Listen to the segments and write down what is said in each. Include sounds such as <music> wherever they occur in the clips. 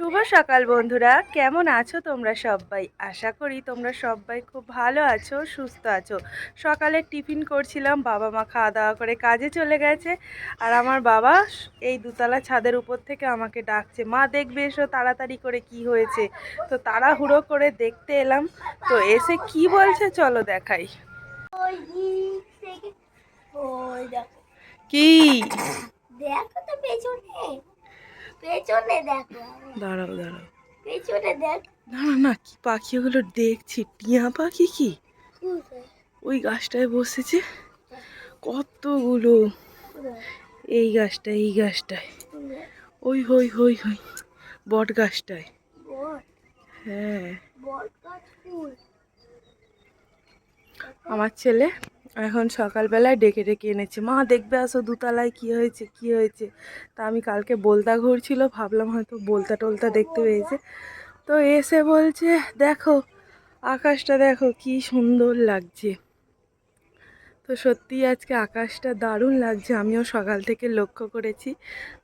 শুভ সকাল বন্ধুরা। কেমন আছো তোমরা সবাই আশা করি তোমরা সবাই খুব ভালো আছো সুস্থ আছো। সকালে টিফিন করছিলাম বাবা মা খাওয়া দাওয়া করে কাজে চলে গেছে। আর আমার বাবা এই দুতলা ছাদের উপর থেকে আমাকে ডাকছে মা দেখবে এসো তাড়াতাড়ি করে কি হয়েছে। তো তাড়াহুড়ো করে দেখতে এলাম। তো এসে কি বলছে চলো দেখাই। কি? দেখো তো পেছনে। পেছনে দেখো। দাঁড়াও দাঁড়াও। পেছনে দেখ। না না কি পাখি ওগুলো দেখছি? টিয়া পাখি কি? ওই গাছটায় বসেছে। কতগুলো? এই গাছটা এই গাছটায়। ওই হই হই হই বট গাছটায়। হ্যাঁ। আমার ছেলে এখন সকালবেলায় ডেকে ডেকে এনেছে। মা, দেখবে আসো দুতলায় কি হয়েছে কি হয়েছে? তা আমি কালকে বলতা ঘুরছিল ভাবলাম হয়তো বলতা টলতা দেখতে পেয়েছে। তো এসে বলছে, দেখো, আকাশটা দেখো, কি সুন্দর লাগছে। তো সত্যিই আজকে আকাশটা দারুণ লাগছে, আমিও সকাল থেকে লক্ষ্য করেছি।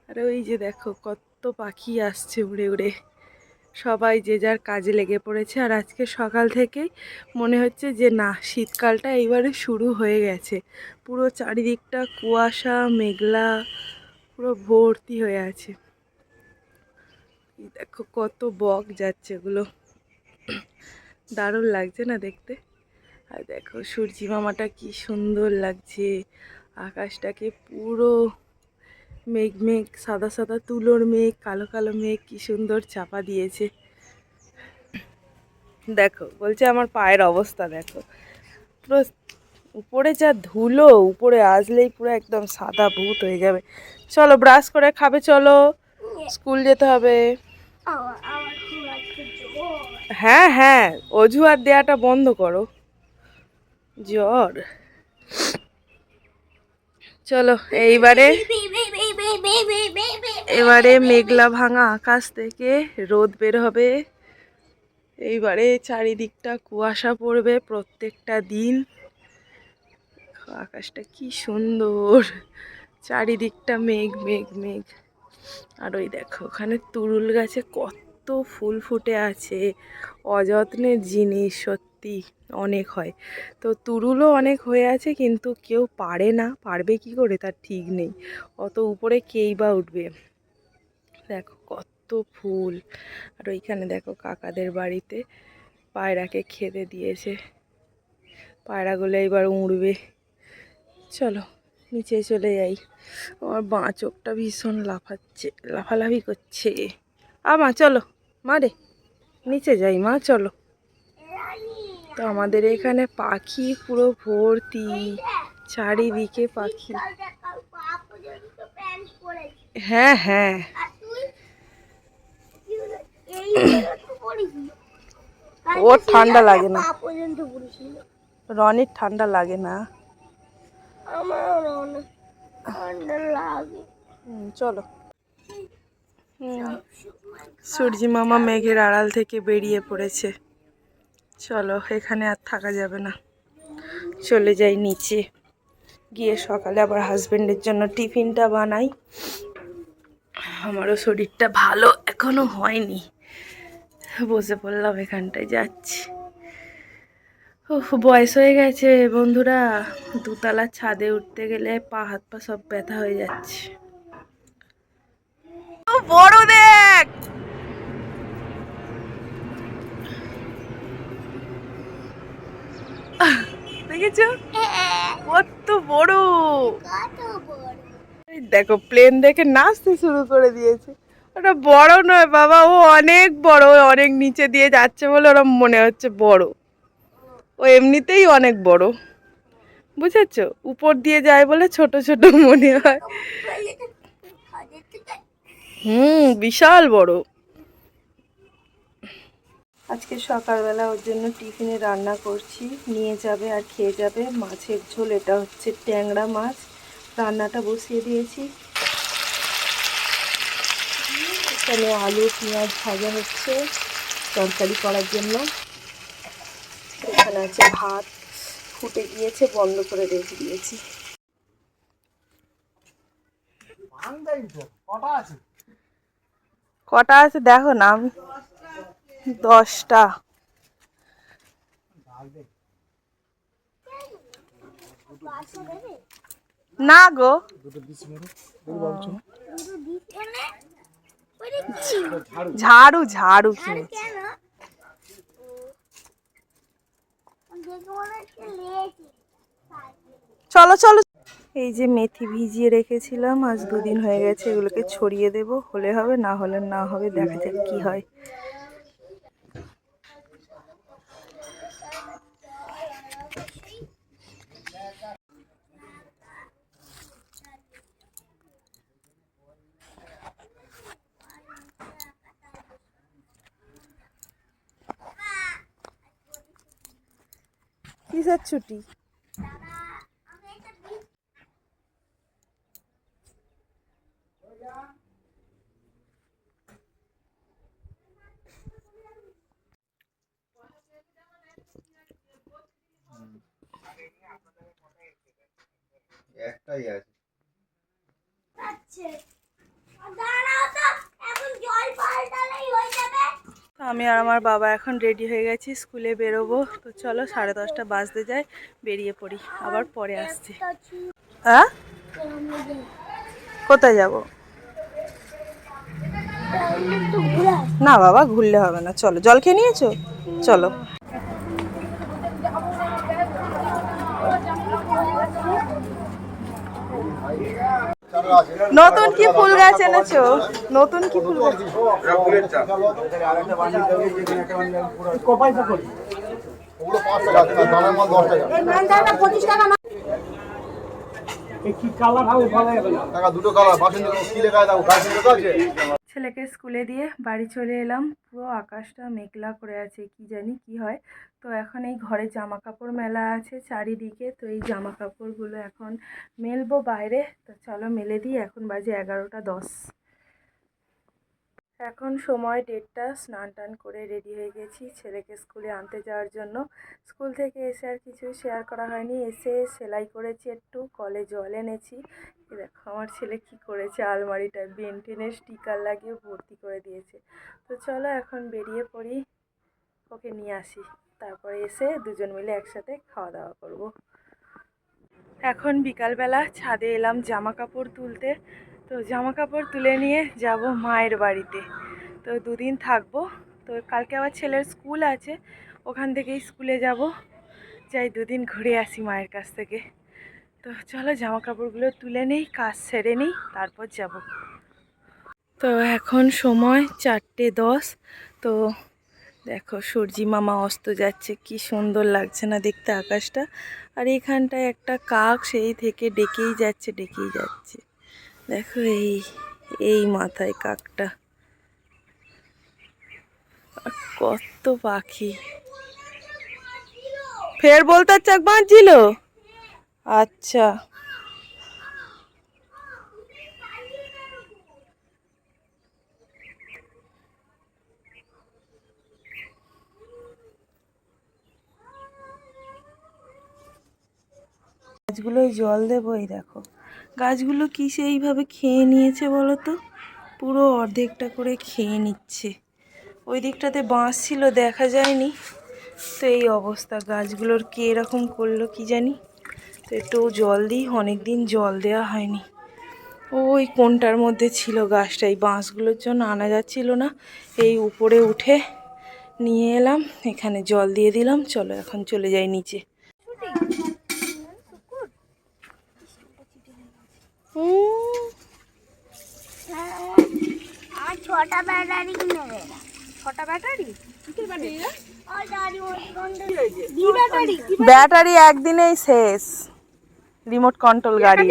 আর ওই যে দেখো, কত পাখি আসছে উড়ে উড়ে। সবাই যে যার কাজে লেগে পড়েছে। আর আজকে সকাল থেকেই মনে হচ্ছে যে, না, শীতকালটা এইবারে শুরু হয়ে গেছে। পুরো চারিদিকটা কুয়াশা, মেঘলা, পুরো ভর্তি হয়ে আছে। দেখো কত বক যাচ্ছে এগুলো। দারুণ লাগছে না দেখতে? আর দেখো সূর্যি মামাটা কি সুন্দর লাগছে। আকাশটাকে পুরো মেঘ মেঘ, সাদা সাদা তুলোর মেঘ, কালো কালো মেঘ, কি সুন্দর চাপা দিয়েছে। দেখো, বলছে আমার পায়ের অবস্থা, দেখো। পুরো উপরে যা ধুলো, উপরে আসলেই পুরো একদম সাদা ভূত হয়ে যাবে। চলো, ব্রাশ করে খাবে, চলো। স্কুল যেতে হবে। হ্যাঁ হ্যাঁ অজুহাত দেওয়াটা বন্ধ করো। জ্বর। চলো, এইবারে এবারে মেঘলা ভাঙা আকাশ থেকে রোদ বের হবে। এইবারে চারিদিকটা কুয়াশা পড়বে প্রত্যেকটা দিন। আকাশটা কি সুন্দর। চারিদিকটা মেঘ মেঘ মেঘ। আর ওই দেখো, ওখানে তুরুল গাছে কত ফুল ফুটে আছে। অযত্নের জিনিস, সত্যি। অনেক হয়। তো তুরুলও অনেক হয়ে আছে কিন্তু কেউ পারে না, পারবে কি করে তার ঠিক নেই। অত উপরে কেই বা উঠবে? দেখো কত ফুল। আর ওইখানে দেখো কাকাদের বাড়িতে পায়রাকে খেতে দিয়েছে। পায়রাগুলো এবার উড়বে। চলো নিচে চলে যাই। আমার বাঁ চোখটা ভীষণ লাফাচ্ছে, লাফালাফি করছে। আ মা, চলো। মা রে, নিচে যাই মা, চলো। তো আমাদের এখানে পাখি পুরো ভর্তি চারিদিকে পাখি। হ্যাঁ হ্যাঁ। ওর ঠান্ডা লাগে না। রনির ঠান্ডা লাগে না। চলো। সূর্যি মামা মেঘের আড়াল থেকে বেরিয়ে পড়েছে। চলো, এখানে আর থাকা যাবে না। চলে যাই নিচে। গিয়ে সকালে আবার হাজবেন্ডের জন্য টিফিনটা বানাই। আমারও শরীরটা ভালো এখনও হয়নি। বসে পড়লাম এখানটায়, যাচ্ছি। উফ, বয়স হয়ে গেছে বন্ধুরা। দুতলা ছাদে উঠতে গেলে পা হাত পা সব ব্যথা হয়ে যাচ্ছে। ও বড় দেখ দেখেছ? কত বড়। কত বড়। দেখো প্লেন দেখে নাচতে শুরু করে দিয়েছে। ওটা বড় নয় বাবা ও অনেক বড় ও অনেক নিচে দিয়ে যাচ্ছে বলে ওরা মনে হচ্ছে বড়। ও এমনিতেই অনেক বড়। বুঝেছ? উপর দিয়ে যায় বলে ছোট ছোট মনে হয়। হুম বিশাল বড়। আজকে সকালবেলা ওর জন্য টিফিনে রান্না করছি। নিয়ে যাবে আর খেয়ে যাবে। মাছের ঝোল এটা হচ্ছে ট্যাংরা মাছ। রান্নাটা বসিয়ে দিয়েছি। এখানে আলু পেঁয়াজ ভাজা হচ্ছে তরকারি করার জন্য। এখানে আছে ভাত। ফুটে গিয়েছে বন্ধ করে রেখে দিয়েছি। কটা আছে? কটা আছে দেখো না আমি দশটা। না গো। ঝাড়ু ঝাড়ু চলো চলো। এই যে মেথি ভিজিয়ে রেখেছিলাম, আজ দুদিন হয়ে গেছে, এগুলোকে ছড়িয়ে দেব। হলে হবে, না হলে না হবে, দেখা যাক কি হয়। কিসের ছুটি একটাই আছে আচ্ছা দাঁড়াও তো এখন জল পাল্টালেই হয়ে যাবে আমি আর আমার বাবা এখন রেডি হয়ে গেছি, স্কুলে বেরোবো। তো চলো সাড়ে দশটা বাজতে যায়, বেরিয়ে পড়ি, আবার পরে আসছি। হ্যাঁ কোথায় যাব? না বাবা, ঘুরলে হবে না। চলো, জল খেয়ে নিয়েছো? চলো। নতুন কি ফুল গাছ এনেছো? নতুন কি ফুল গাছ? কি কালার হবে ভালো হবে দামের মাল দশ টাকা টাকা দুটো কালার বাসন্তী কি লেখা দাও দেখো আছে? ছেলেকে স্কুলে দিয়ে বাড়ি চলে এলাম। পুরো আকাশটা মেঘলা করে আছে, কি জানি কি হয়। তো এখন এই ঘরে জামা কাপড় মেলা আছে চারিদিকে। তো এই জামা কাপড়গুলো এখন মেলবো বাইরে। তো চলো মেলে দিই, এখন বাজে এগারোটা দশ। এখন সময় ডেটটা স্নান টান করে রেডি হয়ে গেছি ছেলেকে স্কুলে আনতে যাওয়ার জন্য। স্কুল থেকে এসে আর কিছু শেয়ার করা হয়নি। এসে সেলাই করেছি একটু, কলে জল এনেছি। দেখো আমার ছেলে কি করেছে, আলমারিটা বেনটেনের স্টিকার লাগিয়ে ভর্তি করে দিয়েছে। তো চলো এখন বেরিয়ে পড়ি, ওকে নিয়ে আসি। তারপরে এসে দুজন মিলে একসাথে খাওয়া দাওয়া করব। এখন বিকালবেলা ছাদে এলাম জামা কাপড় তুলতে। তো জামা কাপড় তুলে নিয়ে যাব মায়ের বাড়িতে। তো দুদিন থাকব। তো কালকে আবার ছেলের স্কুল আছে, ওখান থেকেই স্কুলে যাব। যাই দুদিন ঘুরে আসি মায়ের কাছ থেকে। তো চলো জামা কাপড়গুলো তুলে নেই, কাজ সেরে নিই, তারপর যাব। তো এখন সময় চারটে দশ। তো দেখো সূর্যি মামা অস্ত যাচ্ছে, কি সুন্দর লাগছে না দেখতে আকাশটা। আর এখানটায় একটা কাক সেই থেকে ডেকেই যাচ্ছে ডেকেই যাচ্ছে। দেখো এই এই মাথায় কাকটা। কত পাখি। ফের বলতে চাক বাঁচছিল আচ্ছা। গাছগুলোয় জল দেবো, এই দেখো। গাছগুলো কি সেইভাবে খেয়ে নিয়েছে বলো তো পুরো অর্ধেকটা করে খেয়ে নিচ্ছে। ওই দিকটাতে বাঁশ ছিল, দেখা যায়নি। তো এই অবস্থা, গাছগুলোর কে এরকম করল কি জানি? তো একটু জল দিই অনেক দিন জল দেওয়া হয়নি। ওই কোনটার মধ্যে ছিল গাছটা? এই বাঁশগুলোর জন্য আনা যাচ্ছিল না। এই উপরে উঠে নিয়ে এলাম, এখানে জল দিয়ে দিলাম, চলো এখন চলে যাই নিচে। ছটা ব্যাটারি ছটা ব্যাটারি? ওই দাঁড়ি দি ব্যাটারি ব্যাটারি। একদিনেই শেষ। রিমোট কন্ট্রোল গাড়ি।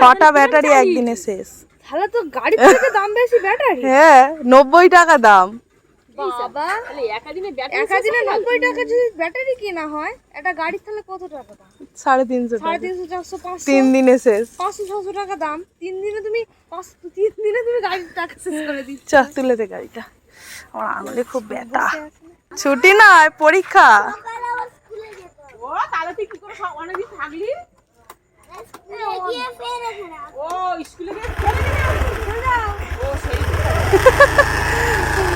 ছটা ব্যাটারি একদিনে শেষ। তাহলে তো থেকে দাম বেশি ব্যাটারি। হ্যাঁ নব্বই টাকা দাম। বাবা। একা দিনে নব্বই টাকা যদি ব্যাটারি কেনা হয় একটা গাড়ির তাহলে কত টাকা দাম? সাড়ে তিনশো সাড়ে তিনশো চারশো পাঁচশো? তিন দিনে শেষ। পাঁচশো ছশো টাকা দাম। তিন দিনে তুমি পাঁচ তিন দিনে তুমি গাড়ির টাকা শেষ করে দিচ্ছ। তুলে দে গাড়িটা। আমার আঙুলে খুব ব্যথা। ছুটি নয় পরীক্ষা সকালে স্কুলে যেতে ও তাহলে তুই কি করে অনেকদিন থাকলি? স্কুলে গিয়ে <laughs>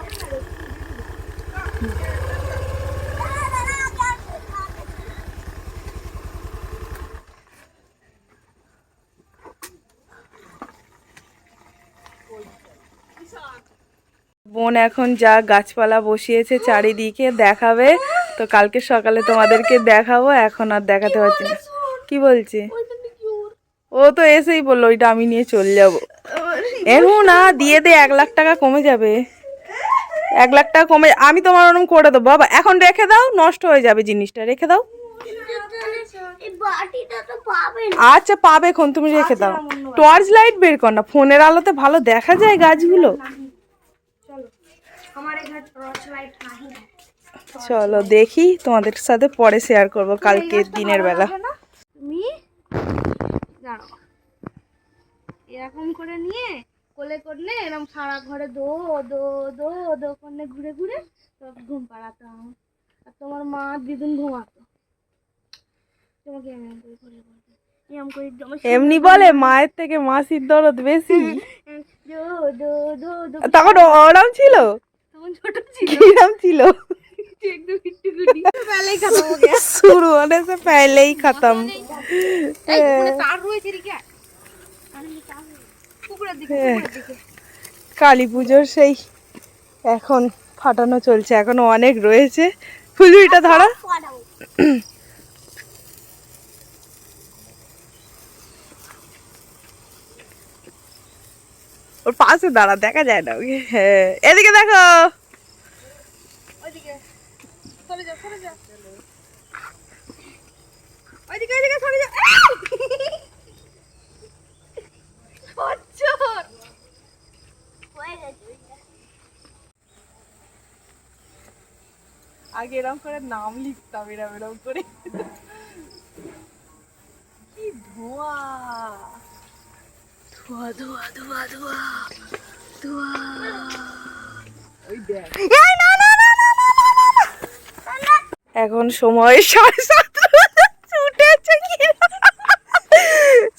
বোন এখন যা গাছপালা বসিয়েছে চারিদিকে দেখাবে, তো কালকে সকালে তোমাদেরকে দেখাবো, এখন আর দেখাতে পারছি না। কি বলছে? ও তো এসেই বলল, ওইটা আমি নিয়ে চলে যাব। এমন না, দিয়ে দে, এক লাখ টাকা কমে যাবে। এক লাখ টাকা কমে, আমি তোমার ওরকম করে দেবো। বাবা, এখন রেখে দাও, নষ্ট হয়ে যাবে জিনিসটা, রেখে দাও। আচ্ছা পাবে এখন, তুমি রেখে দাও। টর্চ লাইট বের কর না, ফোনের আলোতে ভালো দেখা যায় গাছগুলো আমার এখানে টর্চ লাইট নাই চলো দেখি তোমাদের সাথে পরে শেয়ার করব কালকে দিনের বেলা তুমি এরকম করে নিয়ে কোলে করলে এরকম সারা ঘরে দো দো দো দো করে ঘুরে ঘুরে সব ঘুম পাড়াতাম আর তোমার মা দিদুন ঘুমাতো তোমাকে এমন করে এমনি বলে মায়ের থেকে মাসির দরদ বেশি তখন ওরম ছিল তখন <laughs> ছোট ছিল কিরম ছিল একদম একটু গুটি বেলায় খাতাম ওকে শুরু होने से पहले ही खत्म এই পুকুরে তার রয়েছে রিকা পুকুরের দিকে পুকুরের দিকে কালী পুজোর সেই এখন ফাটানো চলছে এখনো অনেক রয়েছে ফুলুরিটা ধরা ওর পাশে দাঁড়া, দেখা যায় না, ওকে? হ্যাঁ। এদিকে দেখো। আগে এরকম করে নাম লিখতাম, এরম এরম করে কি ধোঁয়া ধোঁয়া ধোঁয়া ধোঁয়া ধোঁয়া। ধোঁয়া ওই দেখ এখন সময় সাড়ে সাতটা ছুটেছে কি?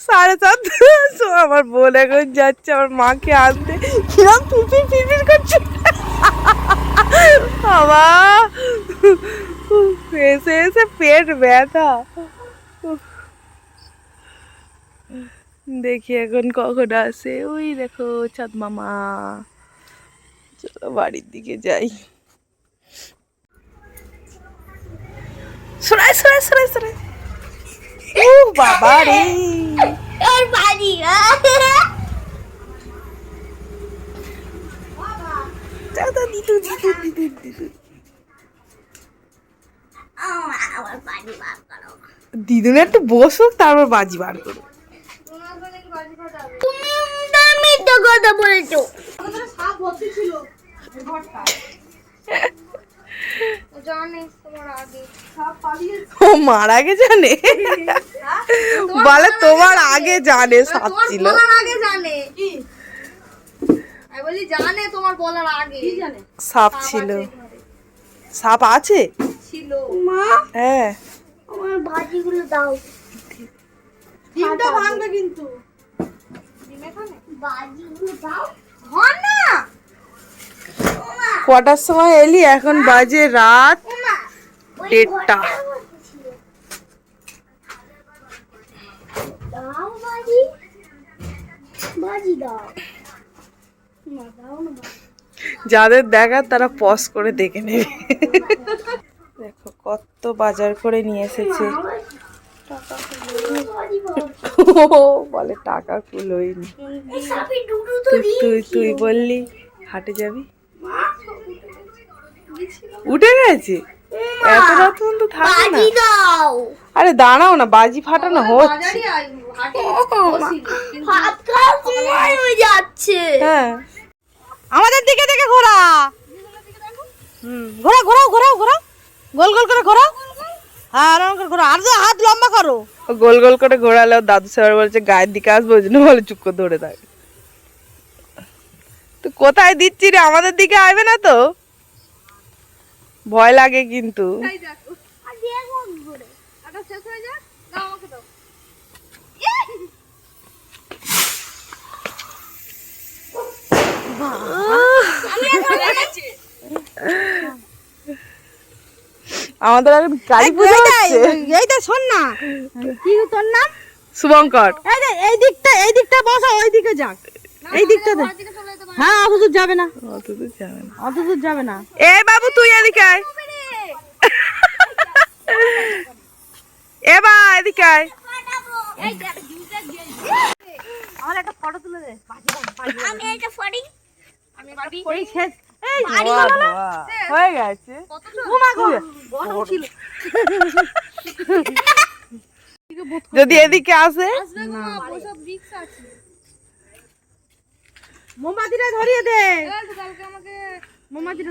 সাড়ে সাতটা আমার বোন এখন যাচ্ছে আমার মাকে আনতে। কিরম পিপির পিপির করছে। বাবা। এসে এসে পেট ব্যথা। দেখি এখন কখন আসে ওই দেখো চাঁদ মামা। চলো বাড়ির দিকে যাই। সরাই সরাই সরাই সরাই। ও বাবা রে। দাদা দিদু দিদু দিদু দিদু দিদুন একটু বসুক তারপর বাজি বার করো তুমি তো কথা বলেছ জানে তোমার ও মার আগে জানে? বলে তোমার আগে জানে সাপ ছিল। বলার আগে জানে। কি? আমি বলি জানে তোমার বলার আগে। কি জানে? সাপ ছিল। সাপ আছে? হ্যাঁ। আমার ভাজিগুলো দাও। কিন্তু ভাজিগুলো দাও ধর না কটার সময় এলি এখন বাজে রাত দেড়টা। যাদের দেখার, তারা পজ করে দেখে নেবে দেখো, কত বাজার করে নিয়ে এসেছে। ও বলে টাকা কুলোইনি তুই তুই বললি হাটে যাবি? উঠে গেছে? এত রাত পর্যন্ত থাকে না। আরে দাঁড়াও না বাজি ফাটানো হচ্ছে। হয়ে যাচ্ছে। হ্যাঁ। আমাদের দিকে দেখে ঘোরা। হুম ঘোরা ঘোরাও ঘোরাও ঘোরাও। গোল গোল করে ঘোরো হ্যাঁ আরাম করে ঘোরো আর হাত লম্বা করো। গোল গোল করে ঘোরালে ওর দাদু স্যার বলছে গায়ের দিকে আসব ওই জন্য বলে চুপ করে ধরে থাকে। তো কোথায় দিচ্ছি রে? আমাদের দিকে আসবে না তো? ভয় লাগে কিন্তু। এই <laughs> দেখো আর দেখো কি করে আটা শেষ হয়ে যাক দাও আমাকে দাও আমাদের এখন কালী পুজো হচ্ছে। এইটা শোন না। কি তোর নাম? শুভঙ্কর। এই যে এই দিকটা এই দিকটা বসা ওই দিকে যাক। এই দিকটা হ্যাঁ অত দূর যাবে না। অত দূর যাবে না। অত দূর যাবে না। এ বাবু তুই এদিকে আয়। এ বা এদিকে আয়। আমার একটা ফটো তুলে দে। আমি এটা ফড়ি আমি বাড়ি এই শেষ। এই। হয়ে গেছে। যদি এদিকে আসে? মোমবাতিটা ধরিয়ে দে। এই তো কালকে আমাকে মোমবাতিটা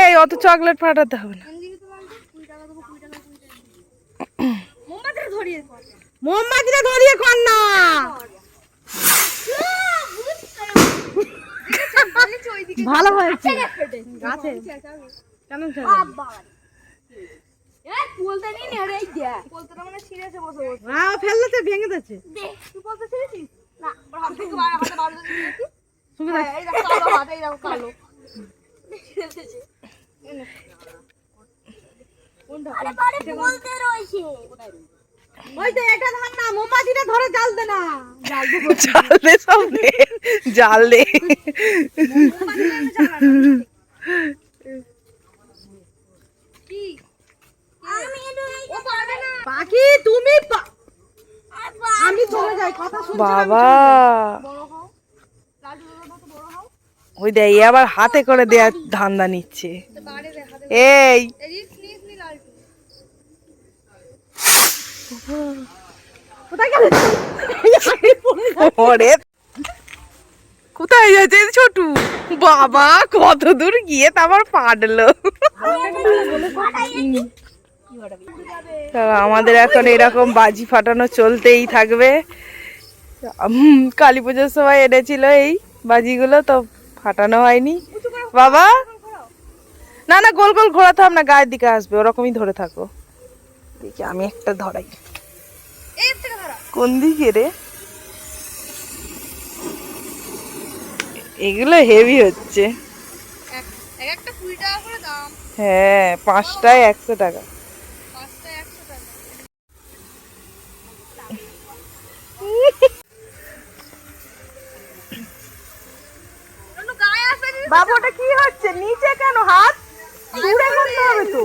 এই অত চকলেট পাঠাতে হবে না। মোমবাতিটা ধরিয়ে কর ধরিয়ে কর না। ভালো হয়েছে। গাছে কেন বলতেটা মানে হ্যাঁ ফেললে তো ভেঙে যাচ্ছে। তুই ওই তো এটা না মোমবাতিটা ধরে দে না। জাল দে জাল দে। পাখি তুমি আমি চলে যাই কথা শুন বাবা। ওই এ আবার হাতে করে দেয়া ধান্দা নিচ্ছে। এই। কোথায় কোথায় যাচ্ছে ছোটু? বাবা, কত দূর গিয়ে তারপর পাডলো আমাদের এখন এরকম বাজি ফাটানো চলতেই থাকবে। কালী পুজোর সময় এনেছিল এই বাজিগুলো, তো ফাটানো হয়নি। বাবা? না না, গোল গোল ঘোরাতে হবে না, গায়ের দিকে আসবে, ওরকমই ধরে থাকো। দেখি, আমি একটা ধরাই। কোন দিকে রে? এগুলো হেভি হচ্ছে। এক এক একটা কুড়ি টাকা করে দাম। হ্যাঁ পাঁচটায় একশো টাকা। বাবু ওটা কি হচ্ছে? নিচে কেন হাত? দূরে করতে হবে তো।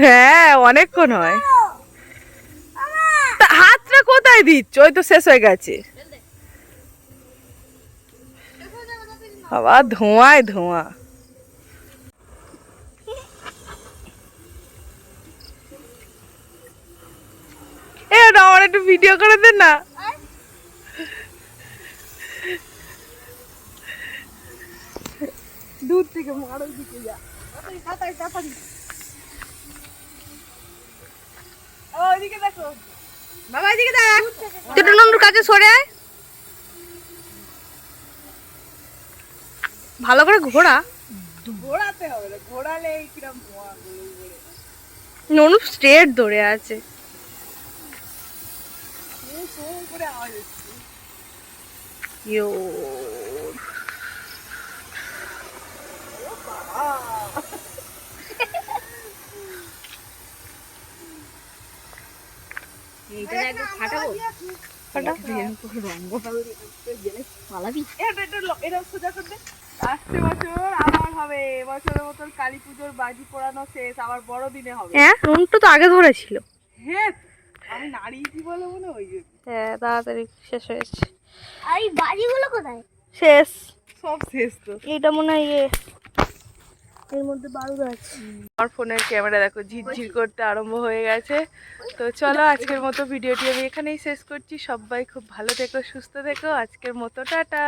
হ্যাঁ অনেকক্ষণ হয়। তা হাতটা কোথায় দিচ্ছ? ওই তো শেষ হয়ে গেছে। বাবা, ধোঁয়ায় ধোঁয়া। এ আমার একটু ভিডিও করে দে না। দূর থেকে মারো দিকে যা তাড়াতাড়ি তাড়াতাড়ি ওইদিকে দেখো। বাবা এদিকে দেখ। ছোট নন্দুর কাছে সরে আয়। ভালো করে ঘোরা। ঘোরাতে হবে এই কিরম ননু স্ট্রেট ধরে আছে। হবে। এবছরের মতন কালী পুজোর বাজি পোড়ানো শেষ আবার বড় দিনে হবে। হ্যাঁ তো আগে ধরেছিল। হ্যাঁ আমি নাড়িয়েছি বলে মনে ওই জন্য। হ্যাঁ তাড়াতাড়ি শেষ হয়েছে আর এই বাড়িগুলো কোথায়? শেষ। সব শেষ তো। এইটা মনে হয় ইয়ে এর মধ্যে বারুদ আছে। আমার ফোনের ক্যামেরা দেখো ঝিরঝির করতে আরম্ভ হয়ে গেছে। তো চলো আজকের মতো ভিডিওটি আমি এখানেই শেষ করছি। সবাই খুব ভালো থেকো, সুস্থ থেকো। আজকের মতো, টাটা।